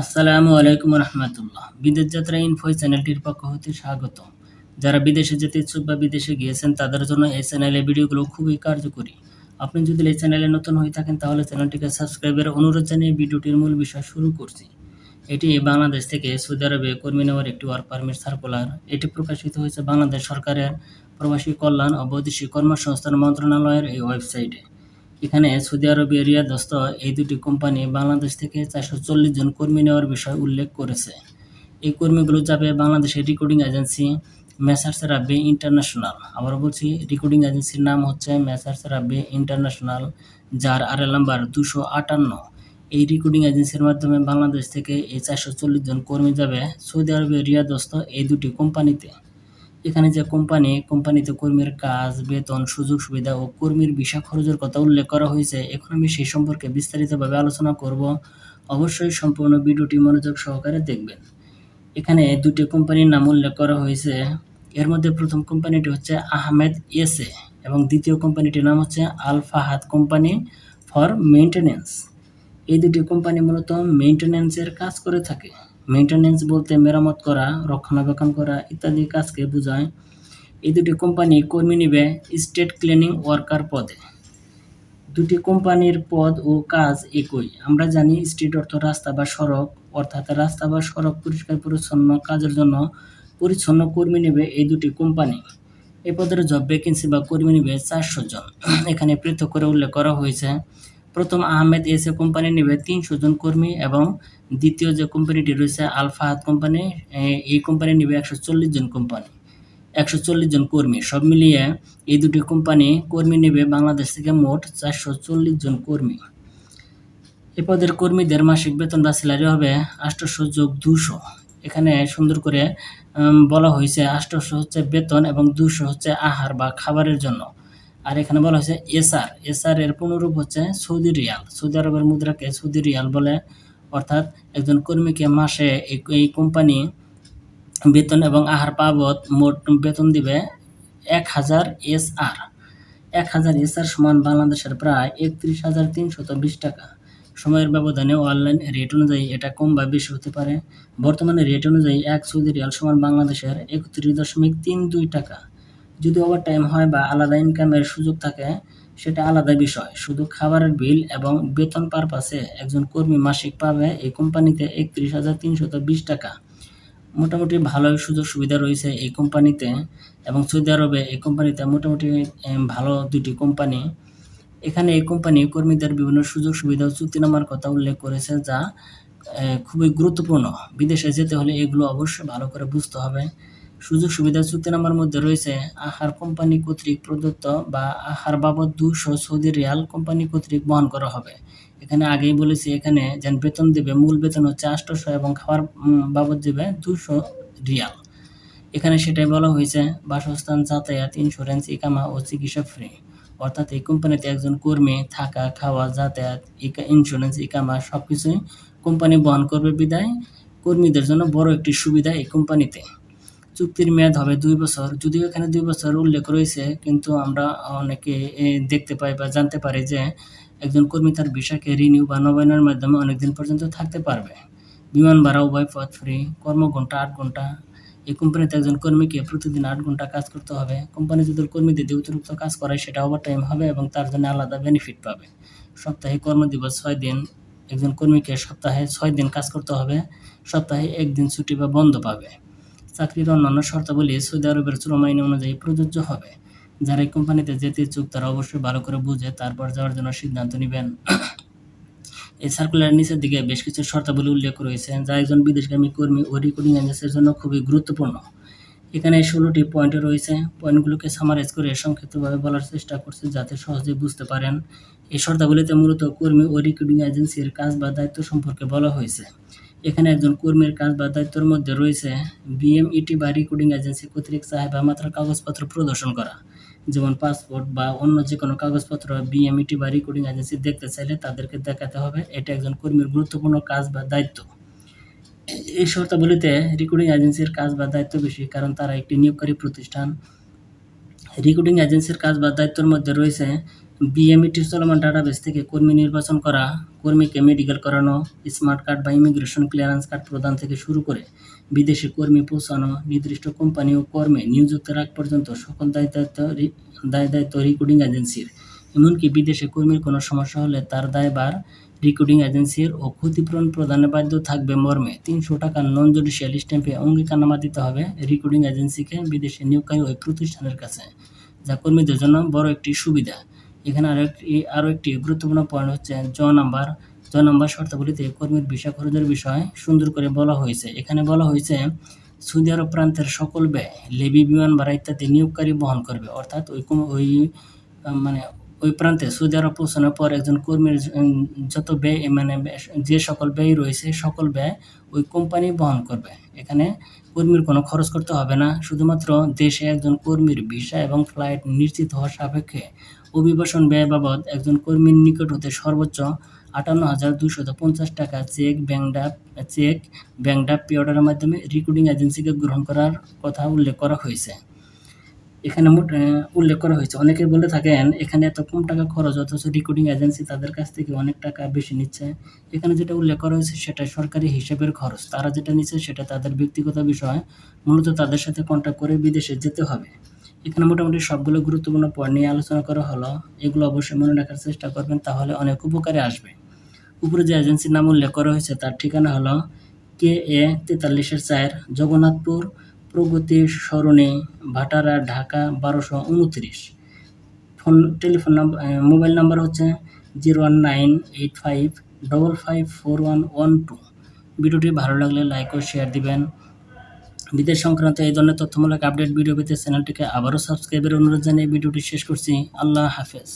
আসসালামু আলাইকুম রহমতুল্লাহ। বিদেশ যাত্রা ইনফো চ্যানেলটির পক্ষ হতে স্বাগত যারা বিদেশে যেতে ইচ্ছুক বা বিদেশে গিয়েছেন, তাদের জন্য এই চ্যানেলের ভিডিওগুলো খুবই কার্যকরী। আপনি যদি এই চ্যানেলে নতুন হয়ে থাকেন, তাহলে চ্যানেলটিকে সাবস্ক্রাইবের অনুরোধ জানিয়ে ভিডিওটির মূল বিষয় শুরু করছি। এটি বাংলাদেশ থেকে সৌদি আরবে কর্মী নেওয়ার একটি ওয়ার্ক পারমিট সার্কুলার। এটি প্রকাশিত হয়েছে বাংলাদেশ সরকারের প্রবাসী কল্যাণ ও বৈদেশিক কর্মসংস্থান মন্ত্রণালয়ের এই ওয়েবসাইটে। এখানে সৌদি আরবে রিয়াদস্থ এই দুটি কোম্পানি বাংলাদেশ থেকে চারশো চল্লিশ জন কর্মী নেওয়ার বিষয় উল্লেখ করেছে। এই কর্মীগুলো যাবে বাংলাদেশের recording agency messrs Rabbi international. আবার বলছি, রেকর্ডিং এজেন্সির নাম হচ্ছে মেসার্স রাব্বি ইন্টারন্যাশনাল, যার আর এল নাম্বার দুশো আটান্ন। এই রেকর্ডিং এজেন্সির মাধ্যমে বাংলাদেশ থেকে এই চারশো চল্লিশ জন কর্মী যাবে সৌদি আরবে রিয়াদস্থ এই দুটি কোম্পানিতে। এখানে যে কোম্পানি, কোম্পানিতে কর্মীর কাজ, বেতন, সুযোগ সুবিধা ও কর্মীর ভিসা খরচের কথা উল্লেখ করা হয়েছে। এখন আমি সেই সম্পর্কে বিস্তারিতভাবে আলোচনা করব। অবশ্যই সম্পূর্ণ ভিডিওটি মনোযোগ সহকারে দেখবেন। এখানে দুটি কোম্পানির নাম উল্লেখ করা হয়েছে। এর মধ্যে প্রথম কোম্পানিটি হচ্ছে আহমেদ এসে এবং দ্বিতীয় কোম্পানিটির নাম হচ্ছে Al Fahad company for maintenance এই দুটি কোম্পানি মূলত মেনটেন্যান্সের কাজ করে থাকে। মেনটেন্যান্স বলতে মেরামত করা, রক্ষণাবেক্ষণ করা ইত্যাদি কাজকে বোঝায়। এই দুটি কোম্পানি কর্মী নিবে স্টেট ক্লিনিং ওয়ার্কার পদে। দুটি কোম্পানির পদ ও কাজ একই। আমরা জানি স্ট্রিট অর্থ রাস্তা বা সড়ক, অর্থাৎ রাস্তা বা সড়ক পরিষ্কার, পরিচ্ছন্ন কাজের জন্য পরিচ্ছন্ন কর্মী নেবে এই দুটি কোম্পানি। এ পদের জব ভ্যাকেন্সি বা কর্মী নেবে চারশো জন। এখানে পৃথক করে উল্লেখ করা হয়েছে। প্রথম আহমেদ এসে কোম্পানি নেবে তিনশো জন কর্মী এবং দ্বিতীয় যে কোম্পানিটি রয়েছে আলফাহাদ কোম্পানি এই কোম্পানি নেবে একশো চল্লিশ জন কোম্পানি, একশো চল্লিশ জন কর্মী। সব মিলিয়ে এই দুটি কোম্পানি কর্মী নেবে বাংলাদেশ থেকে মোট চারশো চল্লিশ জন কর্মী। এ পদের কর্মীদের মাসিক বেতন বা স্যালারি হবে আষ্টশো যোগ দুশো। এখানে সুন্দর করে বলা হয়েছে আষ্টশো হচ্ছে বেতন এবং দুশো হচ্ছে আহার বা খাবারের জন্য। আর এখানে বলা হয়েছে এসআর। এসআর এর পুনরূপ হচ্ছে সৌদি রিয়াল। সৌদি আরবের মুদ্রাকে সৌদি রিয়াল বলে, অর্থাৎ একজন কর্মীকে মাসে এই কোম্পানি বেতন এবং আহার বাবদ মোট বেতন দিবে এক হাজার এসআর। এক হাজার এসআর সমান বাংলাদেশের প্রায় একত্রিশ হাজার তিনশত বিশ টাকা। সময়ের ব্যবধানে অনলাইন রেট অনুযায়ী এটা কম বা বেশি হতে পারে। বর্তমানে রেট অনুযায়ী এক সৌদি রিয়াল সমান বাংলাদেশের একত্রিশ দশমিক তিন দুই টাকা। যদি ওভার টাইম হয় বা আলাদা ইনকামের সুযোগ থাকে, সেটা আলাদা বিষয়। শুধু খাবারের বিল এবং বেতন পারপাসে একজন কর্মী মাসিক পাবে এই কোম্পানিতে একত্রিশ হাজার তিনশত বিশ টাকা। মোটামুটি ভালোই সুযোগ সুবিধা রয়েছে এই কোম্পানিতে এবং সৌদি আরবে এই কোম্পানিতে মোটামুটি ভালো দুটি কোম্পানি। এখানে এই কোম্পানি কর্মীদের বিভিন্ন সুযোগ সুবিধা ও চুক্তিনামার কথা উল্লেখ করেছে যা খুবই গুরুত্বপূর্ণ। বিদেশে যেতে হলে এগুলো অবশ্যই ভালো করে বুঝতে হবে। সুযোগ সুবিধা চুক্তিনামার মধ্যে রয়েছে আহার কোম্পানি কর্তৃক প্রদত্ত বা আহার বাবদ দুশো সৌদি রিয়াল কোম্পানি কর্তৃক বহন করা হবে। এখানে আগেই বলেছি, এখানে যেন বেতন দেবে, মূল বেতন হচ্ছে আষ্টশো এবং খাবার বাবদ দেবে দুশো রিয়াল। এখানে সেটাই বলা হয়েছে, বাসস্থান, যাতায়াত ইন্স্যুরেন্স ইকামা ও চিকিৎসা ফ্রি অর্থাৎ এই কোম্পানিতে একজন কর্মী থাকা, খাওয়া, যাতায়াত, ইকা ইন্স্যুরেন্স ইকামা সব কিছুই কোম্পানি বহন করবে বিদায়। কর্মীদের জন্য বড় একটি সুবিধা এই কোম্পানিতে। চুক্তির মেয়াদ হবে দুই বছর। যদিও এখানে দুই বছর উল্লেখ রয়েছে, কিন্তু আমরা অনেকে দেখতে পাই বা জানতে পারি যে একজন কর্মী তার ভিসাকে রিনিউ বা নবায়নের মাধ্যমে অনেকদিন পর্যন্ত থাকতে পারবে। বিমান ভাড়া, উভয় পথ ফ্রি, কর্মঘণ্টা আট ঘণ্টা এই কোম্পানিতে একজন কর্মীকে প্রতিদিন আট ঘণ্টা কাজ করতে হবে। কোম্পানি যদি কর্মীদের অতিরিক্ত কাজ করায়, সেটা ওভার টাইম হবে এবং তার জন্য আলাদা বেনিফিট পাবে। সপ্তাহে কর্মদিবস ছয় দিন, একজন কর্মীকে সপ্তাহে ছয় দিন কাজ করতে হবে। সপ্তাহে একদিন ছুটি বা বন্ধ পাবে। চাকরির অন্যান্য শর্তাবলী সৌদি আরবের চরম আইন অনুযায়ী প্রযোজ্য হবে। যারা এই কোম্পানিতে যেতে ইচ্ছুক, তারা অবশ্যই ভালো করে বুঝে তারপর যাওয়ার জন্য সিদ্ধান্ত নেবেন। এই সার্কুলার নিচের দিকে বেশ কিছু শর্তাবলী উল্লেখ রয়েছে, যা একজন বিদেশগামী কর্মী ও রেকর্ডিং এজেন্সির জন্য খুবই গুরুত্বপূর্ণ। এখানে ষোলোটি পয়েন্ট রয়েছে। পয়েন্টগুলোকে সামারাইজ করে সংক্ষিপ্তভাবে বলার চেষ্টা করছে, যাতে সহজে বুঝতে পারেন। এই শর্তাবলীতে মূলত কর্মী ও রেকর্ডিং এজেন্সির কাজ বা দায়িত্ব সম্পর্কে বলা হয়েছে। এখানে একজন কর্মীর কাজ বা দায়িত্বের মধ্যে রয়েছে। বিএমইটি বা রেকর্ডিং এজেন্সি কর্তৃক চাহিদা মাত্র কাগজপত্র প্রদর্শন করা। যেমন পাসপোর্ট বা অন্য যে কোনো কাগজপত্র বিএমইটি বা রেকর্ডিং এজেন্সি দেখতে চাইলে তাদেরকে দেখাতে হবে। এটা একজন কর্মীর গুরুত্বপূর্ণ কাজ বা দায়িত্ব। এই শর্তাবলীতে রেকর্ডিং এজেন্সির কাজ বা দায়িত্ব বেশি, কারণ তারা একটি নিয়োগকারী প্রতিষ্ঠান। রেকর্ডিং এজেন্সির কাজ বা দায়িত্বের মধ্যে রয়েছে বিএমইটির চলমান ডাটাবেস থেকে কর্মী নির্বাচন করা, কর্মীকে মেডিকেল করানো, স্মার্ট কার্ড বা ইমিগ্রেশন ক্লিয়ারেন্স কার্ড প্রদান থেকে শুরু করে বিদেশে কর্মী পৌঁছানো, নির্দিষ্ট কোম্পানি ও কর্মে নিযুক্তের আগ পর্যন্ত সকল দায় দায়িত্ব দায় দায়িত্ব এজেন্সির এমনকি বিদেশে কর্মীর কোনো সমস্যা হলে তার দায়ভার রিক্রুটিং এজেন্সির ও ক্ষতিপূরণ প্রদানে বাধ্য থাকবে মর্মে। তিনশো টাকার নন জুডিশিয়াল স্ট্যাম্পে অঙ্গীকারনামা দিতে হবে রিক্রুটিং এজেন্সিকে বিদেশে নিয়োগকারী ওই প্রতিষ্ঠানের কাছে, যা কর্মীদের জন্য বড় একটি সুবিধা। এখানে আরও একটি আরও একটি গুরুত্বপূর্ণ পয়েন্ট হচ্ছে জ নাম্বার জ নাম্বার শর্তাবলীতে কর্মীর ভিসা খরচের বিষয় সুন্দর করে বলা হয়েছে। এখানে বলা হয়েছে, সৌদি আরব প্রান্তের সকল ব্যয়, লেবি, বিমান ভাড়া ইত্যাদি নিয়োগকারী বহন করবে। অর্থাৎ ওই ওই মানে ওই প্রান্তে সৌদি আরব পৌঁছানোর পর একজন কর্মীর যত ব্যয় মানে যে সকল ব্যয় রয়েছে, সকল ব্যয় ওই কোম্পানি বহন করবে। এখানে কর্মীর কোনো খরচ করতে হবে না। শুধুমাত্র দেশে একজন কর্মীর ভিসা এবং ফ্লাইট নিশ্চিত হওয়ার সাপেক্ষে অভিবাসন ব্যয় বাবদ একজন কর্মীর নিকট হতে সর্বোচ্চ আটান্ন হাজার দুশত পঞ্চাশ টাকা cheque bank draft cheque draft pay অর্ডারের মাধ্যমে রিক্রুটিং এজেন্সিকে গ্রহণ করার কথা উল্লেখ করা হয়েছে। এখানে মোট উল্লেখ করা হয়েছে। অনেকে বলে থাকেন, এখানে এত কম টাকা খরচ, অথচ রিক্রুটিং এজেন্সি তাদের কাছ থেকে অনেক টাকা বেশি নিচ্ছে। এখানে যেটা উল্লেখ করা হয়েছে, সেটা সরকারি হিসেবের খরচ। তারা যেটা নিচ্ছে, সেটা তাদের ব্যক্তিগত বিষয়। মূলত তাদের সাথে কন্ট্যাক্ট করে বিদেশে যেতে হবে। এখানে মোটামুটি সবগুলো গুরুত্বপূর্ণ পয়েন্ট নিয়ে আলোচনা করা হলো। এগুলো অবশ্যই মনে রাখার চেষ্টা করবেন, তাহলে অনেক উপকারে আসবে। উপরে যে এজেন্সির নাম উল্লেখ করা হয়েছে, তার ঠিকানা হলো কে এ তেতাল্লিশের চার জগন্নাথপুর, প্রগতি সরণি, ভাটারা, ঢাকা, বারোশো উনত্রিশ। Phone telephone number mobile number হচ্ছে zero one nine eight five double five four one one two ভিডিওটি ভালো লাগলে লাইক ও শেয়ার দিবেন। বিদেশ সংক্রান্ত এই ধরনের তথ্যমূলক আপডেট ভিডিও পেতে চ্যানেলটিকে আবারও সাবস্ক্রাইবের অনুরোধ জানিয়ে ভিডিওটি শেষ করছি। আল্লাহ হাফেজ।